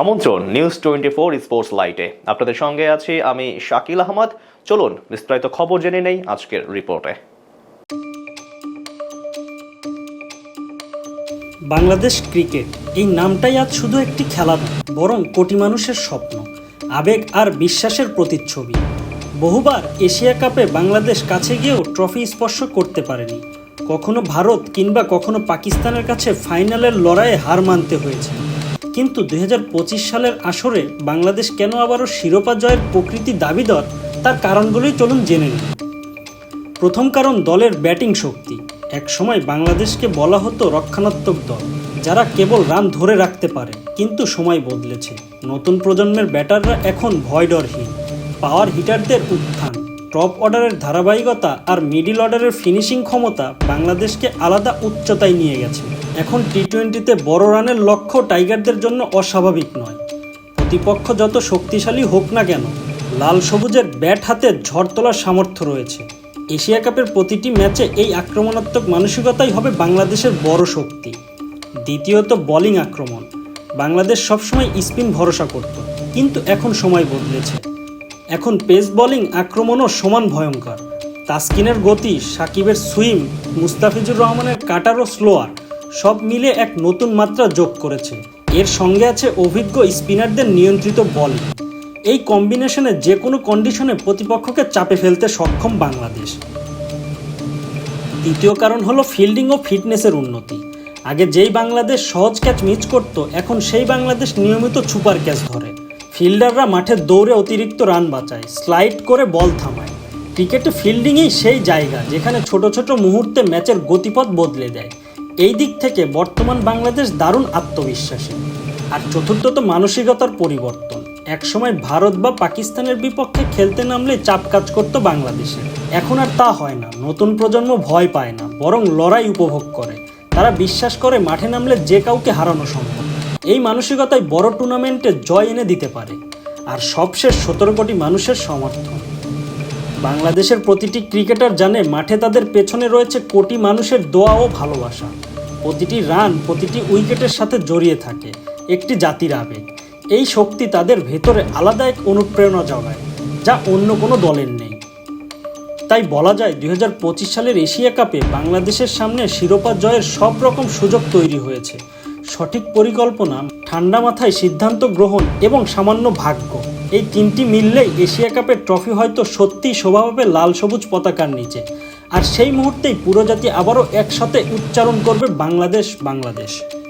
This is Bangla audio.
আমন্ত্রণ নিউজ টোয়েন্টি ফোর স্পোর্টস লাইটে আপনাদের সঙ্গে আছি আমি শাকিল আহমদ। চলুন, বিস্তারিত খবর জেনে নেই আজকের রিপোর্টে। বাংলাদেশ ক্রিকেট, এই নামটাই আজ শুধু একটি খেলা বরং কোটি মানুষের স্বপ্ন, আবেগ আর বিশ্বাসের প্রতিচ্ছবি। বহুবার এশিয়া কাপে বাংলাদেশ কাছে গিয়েও ট্রফি স্পর্শ করতে পারেনি। কখনো ভারত কিংবা কখনো পাকিস্তানের কাছে ফাইনালের লড়াইয়ে হার মানতে হয়েছে। কিন্তু দু হাজার পঁচিশ সালের আসরে বাংলাদেশ কেন আবারও শিরোপা জয়ের প্রকৃতি দাবিদর? তার কারণগুলোই চলুন জেনে নিন প্রথম কারণ দলের ব্যাটিং শক্তি। একসময় বাংলাদেশকে বলা হতো রক্ষণাত্মক দল, যারা কেবল রান ধরে রাখতে পারে, কিন্তু সময় বদলেছে। নতুন প্রজন্মের ব্যাটাররা এখন ভয়ডরহীন পাওয়ার হিটারদের উত্থান, টপ অর্ডারের ধারাবাহিকতা আর মিডিল অর্ডারের ফিনিশিং ক্ষমতা বাংলাদেশকে আলাদা উচ্চতায় নিয়ে গেছে। এখন টি টোয়েন্টিতে বড় রানের লক্ষ্য টাইগারদের জন্য অস্বাভাবিক নয়। প্রতিপক্ষ যত শক্তিশালী হোক না কেন, লাল সবুজের ব্যাট হাতে ঝড় তোলার সামর্থ্য রয়েছে। এশিয়া কাপের প্রতিটি ম্যাচে এই আক্রমণাত্মক মানসিকতাই হবে বাংলাদেশের বড় শক্তি। দ্বিতীয়ত বোলিং আক্রমণ। বাংলাদেশ সবসময় স্পিন ভরসা করত, কিন্তু এখন সময় বদলেছে। এখন পেস বোলিং আক্রমণও সমান ভয়ঙ্কর। তাসকিনের গতি, সাকিবের সুইম মুস্তাফিজুর রহমানের কাটারও স্লোয়ার সব মিলে এক নতুন মাত্রা যোগ করেছে। এর সঙ্গে আছে অভিজ্ঞ স্পিনারদের নিয়ন্ত্রিত বল। এই কম্বিনেশনে যে কোনো কন্ডিশনে প্রতিপক্ষকে চাপে ফেলতে সক্ষম বাংলাদেশ। দ্বিতীয় কারণ হলো ফিল্ডিং ও ফিটনেসের উন্নতি। আগে যেই বাংলাদেশ সহজ ক্যাচ মিস করত, এখন সেই বাংলাদেশ নিয়মিত সুপার ক্যাচ ধরে। ফিল্ডাররা মাঠে দৌড়ে অতিরিক্ত রান বাঁচায়, স্লাইড করে বল থামায়। ক্রিকেটে ফিল্ডিংই সেই জায়গা যেখানে ছোট ছোট মুহূর্তে ম্যাচের গতিপথ বদলে দেয়। এই দিক থেকে বর্তমান বাংলাদেশ দারুণ আত্মবিশ্বাসী। আর চতুর্থত মানসিকতার পরিবর্তন। একসময় ভারত বা পাকিস্তানের বিপক্ষে খেলতে নামলে চাপ কাজ করতো বাংলাদেশে। এখন আর তা হয় না। নতুন প্রজন্ম ভয় পায় না, বরং লড়াই উপভোগ করে। তারা বিশ্বাস করে মাঠে নামলে যে কাউকে হারানো সম্ভব। এই মানসিকতায় বড় টুর্নামেন্টে জয় এনে দিতে পারে। আর সবশেষ সতেরো কোটি মানুষের সমর্থন। বাংলাদেশের প্রতিটি ক্রিকেটার জানে মাঠে তাদের পেছনে রয়েছে কোটি মানুষের দোয়া ও ভালোবাসা। প্রতিটি রান প্রতিটি উইকেটের সাথে জড়িয়ে থাকে, একটি জাতির আবেগ। এই শক্তি তাদের ভেতরে আলাদা এক অনুপ্রেরণা জগায়, যা অন্য কোনো দলের নেই। তাই বলা যায়, দুই হাজার পঁচিশ সালের এশিয়া কাপে বাংলাদেশের সামনে শিরোপা জয়ের সব রকম সুযোগ তৈরি হয়েছে। সঠিক পরিকল্পনা, ঠান্ডা মাথায় সিদ্ধান্ত গ্রহণ এবং সামান্য ভাগ্য। এই তিনটি মিললেই এশিয়া কাপের ট্রফি হয়তো সত্যিই শোভা পাবে লাল সবুজ পতাকার নিচে। আর সেই মুহূর্তেই পুরো জাতি আবারও একসাথে উচ্চারণ করবে বাংলাদেশ বাংলাদেশ।